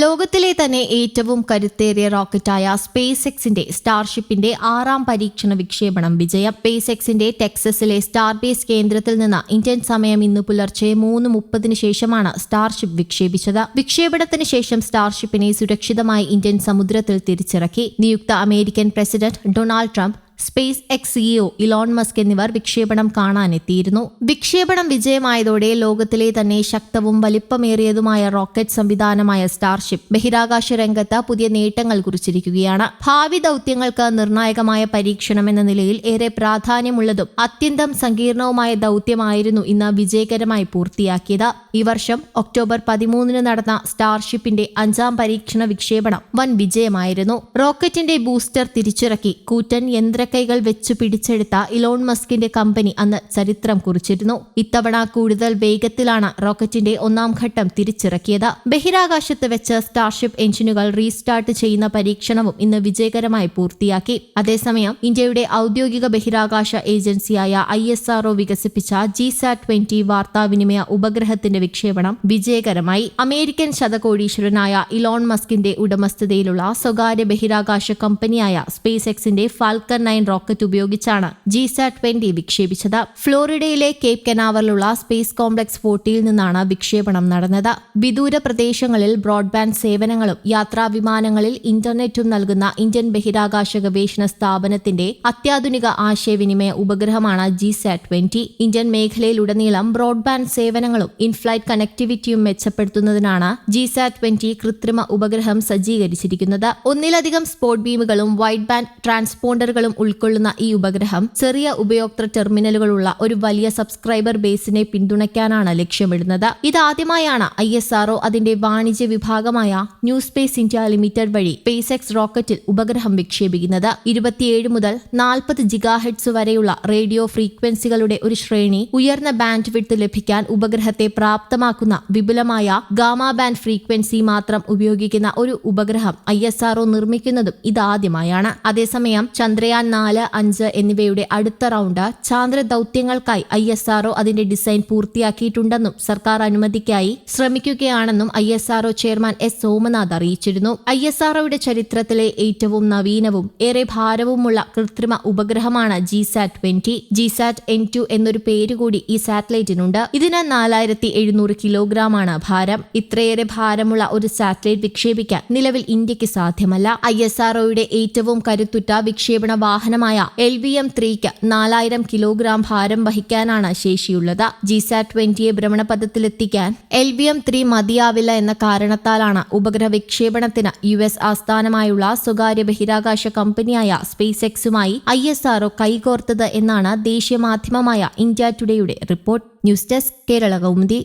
ലോകത്തിലെ തന്നെ ഏറ്റവും കരുത്തേറിയ റോക്കറ്റായ സ്പേസ് എക്സിന്റെ സ്റ്റാർഷിപ്പിന്റെ ആറാം പരീക്ഷണ വിക്ഷേപണം വിജയം. സ്പേസ് എക്സിന്റെ ടെക്സസിലെ സ്റ്റാർബേസ് കേന്ദ്രത്തിൽ നിന്ന് ഇന്ത്യൻ സമയം ഇന്ന് പുലർച്ചെ മൂന്ന് മുപ്പതിന് ശേഷമാണ് സ്റ്റാർഷിപ്പ് വിക്ഷേപിച്ചത്. വിക്ഷേപണത്തിന് ശേഷം സ്റ്റാർഷിപ്പിനെ സുരക്ഷിതമായി ഇന്ത്യൻ സമുദ്രത്തിൽ തിരിച്ചിറക്കി. നിയുക്ത American president Donald Trump space X CEO Elon Musk എന്നിവർ വിക്ഷേപണം കാണാനെത്തിയിരുന്നു. വിക്ഷേപണം വിജയമായതോടെ ലോകത്തിലെ തന്നെ ശക്തവും വലിപ്പമേറിയതുമായ റോക്കറ്റ് സംവിധാനമായ സ്റ്റാർഷിപ്പ് ബഹിരാകാശ രംഗത്ത് പുതിയ നേട്ടങ്ങൾ കുറിച്ചിരിക്കുകയാണ്. ഭാവി ദൗത്യങ്ങൾക്ക് നിർണായകമായ പരീക്ഷണം എന്ന നിലയിൽ ഏറെ പ്രാധാന്യമുള്ളതും അത്യന്തം സങ്കീർണവുമായ ദൗത്യമായിരുന്നു ഇന്ന് വിജയകരമായി പൂർത്തിയാക്കിയത്. ഈ വർഷം ഒക്ടോബർ പതിമൂന്നിന് നടന്ന സ്റ്റാർഷിപ്പിന്റെ അഞ്ചാം പരീക്ഷണ വിക്ഷേപണം വൻ വിജയമായിരുന്നു. റോക്കറ്റിന്റെ ബൂസ്റ്റർ തിരിച്ചിറക്കി കൂറ്റൻ യന്ത്രക്കൈകൾ വെച്ചു പിടിച്ചെടുത്ത ഇലോൺ മസ്കിന്റെ കമ്പനി അന്ന് ചരിത്രം കുറിച്ചിരുന്നു. ഇത്തവണ കൂടുതൽ വേഗത്തിലാണ് റോക്കറ്റിന്റെ ഒന്നാം ഘട്ടം തിരിച്ചിറക്കിയത്. ബഹിരാകാശത്ത് വെച്ച് സ്റ്റാർഷിപ്പ് എഞ്ചിനുകൾ റീസ്റ്റാർട്ട് ചെയ്യുന്ന പരീക്ഷണവും ഇന്ന് വിജയകരമായി പൂർത്തിയാക്കി. അതേസമയം ഇന്ത്യയുടെ ഔദ്യോഗിക ബഹിരാകാശ ഏജൻസിയായ ഐ എസ് ആർഒ വികസിപ്പിച്ച ജി സാറ്റ് ട്വന്റി വാർത്താവിനിമയ ഉപഗ്രഹത്തിന്റെ വിക്ഷേപണം വിജയകരമായി. അമേരിക്കൻ ശതകോടീശ്വരനായ ഇലോൺ മസ്കിന്റെ ഉടമസ്ഥതയിലുള്ള സ്വകാര്യ ബഹിരാകാശ കമ്പനിയായ സ്പേസ് എക്സിന്റെ ഫാൽക്കൺ നയൻ റോക്കറ്റ് ഉപയോഗിച്ചാണ് ജി സാറ്റ് ട്വന്റി വിക്ഷേപിച്ചത്. ഫ്ലോറിഡയിലെ കേപ് കെനാവറിലുള്ള സ്പേസ് കോംപ്ലക്സ് ഫോർട്ടിയിൽ നിന്നാണ് വിക്ഷേപണം നടന്നത്. വിദൂര പ്രദേശങ്ങളിൽ ബ്രോഡ്ബാൻഡ് സേവനങ്ങളും യാത്രാ വിമാനങ്ങളിൽ ഇന്റർനെറ്റും നൽകുന്ന ഇന്ത്യൻ ബഹിരാകാശ ഗവേഷണ സ്ഥാപനത്തിന്റെ അത്യാധുനിക ആശയവിനിമയ ഉപഗ്രഹമാണ് ജി സാറ്റ് ട്വന്റി. ഇന്ത്യൻ മേഖലയിലുടനീളം ബ്രോഡ്ബാൻഡ് സേവനങ്ങളും ഇൻഫ്ലൈറ്റ് കണക്ടിവിറ്റിയും മെച്ചപ്പെടുത്തുന്നതിനാണ് ജി സാറ്റ് ട്വന്റി കൃത്രിമ ഉപഗ്രഹം സജ്ജീകരിച്ചിരിക്കുന്നത്. ഒന്നിലധികം സ്പോട്ട് ബീമുകളും വൈഡ് ബാൻഡ് ട്രാൻസ്പോണ്ടറുകളും ഉൾക്കൊള്ളുന്ന ഈ ഉപഗ്രഹം ചെറിയ ഉപയോക്തൃ ടെർമിനലുകളുള്ള ഒരു വലിയ സബ്സ്ക്രൈബർ ബേസിനെ പിന്തുണയ്ക്കാനാണ് ലക്ഷ്യമിടുന്നത്. ഇതാദ്യമായാണ് ഐ എസ് ആർഒ അതിന്റെ വാണിജ്യ വിഭാഗമായ ന്യൂ സ്പേസ് ഇന്ത്യ ലിമിറ്റഡ് വഴി സ്പേസ് എക്സ് റോക്കറ്റിൽ ഉപഗ്രഹം വിക്ഷേപിക്കുന്നത്. ഇരുപത്തിയേഴ് മുതൽ നാൽപ്പത് ജിഗാഹെഡ്സ് വരെയുള്ള റേഡിയോ ഫ്രീക്വൻസികളുടെ ഒരു ശ്രേണി ഉയർന്ന ബാൻഡ് വിട്ട് ലഭിക്കാൻ ഉപഗ്രഹത്തെ പ്രാപ്തമാക്കുന്ന വിപുലമായ ഗാമ ബാൻഡ് ഫ്രീക്വൻസി മാത്രം ഉപയോഗിക്കുന്ന ഒരു ഉപഗ്രഹം ഐ എസ് ആർഒ നിർമ്മിക്കുന്നതും ഇതാദ്യമായാണ്. അതേസമയം ചന്ദ്രയാൻ നാല് അഞ്ച് എന്നിവയുടെ അടുത്ത റൗണ്ട് ചാന്ദ്ര ദൗത്യങ്ങൾക്കായി ഐ എസ് ആർഒ അതിന്റെ ഡിസൈൻ പൂർത്തിയാക്കിയിട്ടുണ്ടെന്നും സർക്കാർ അനുമതിക്കായി ശ്രമിക്കുകയാണെന്നും I S R O chairman S Somanath അറിയിച്ചിരുന്നു. ഐ എസ് ആർഒയുടെ ചരിത്രത്തിലെ ഏറ്റവും നവീനവും ഏറെ ഭാരവുമുള്ള കൃത്രിമ ഉപഗ്രഹമാണ് G sat twenty G sat N two എന്നൊരു പേരുകൂടി ഈ സാറ്റലൈറ്റിനുണ്ട് ഇതിന് നാലായിരത്തി എഴുന്നൂറ് കിലോഗ്രാം ആണ് ഭാരം. ഇത്രയേറെ ഭാരമുള്ള ഒരു സാറ്റലൈറ്റ് വിക്ഷേപിക്കാൻ നിലവിൽ ഇന്ത്യയ്ക്ക് സാധ്യമല്ല. ഐ എസ് ആർഒയുടെ ഏറ്റവും കരുത്തുറ്റ വിക്ഷേപണ വാഹനമായ എൽ വി എം ത്രീക്ക് നാലായിരം കിലോഗ്രാം ഭാരം വഹിക്കാനാണ് ശേഷിയുള്ളത്. ജി സാറ്റ് ട്വന്റിയെ ഭ്രമണപഥത്തിലെത്തിക്കാൻ എൽ വി എം ത്രീ മതിയാവില്ല എന്ന കാരണത്താലാണ് ഉപഗ്രഹ വിക്ഷേപണത്തിന് യു എസ് ആസ്ഥാനമായുള്ള സ്വകാര്യ ബഹിരാകാശ കമ്പനിയായ സ്പേസ് എക്സുമായി ഐ എസ് ആർഒ കൈകോർത്തത് എന്നാണ് ദേശീയ മാധ്യമമായ ഇന്ത്യ ടുഡേയുടെ report. News desk Kerala Kaumudi.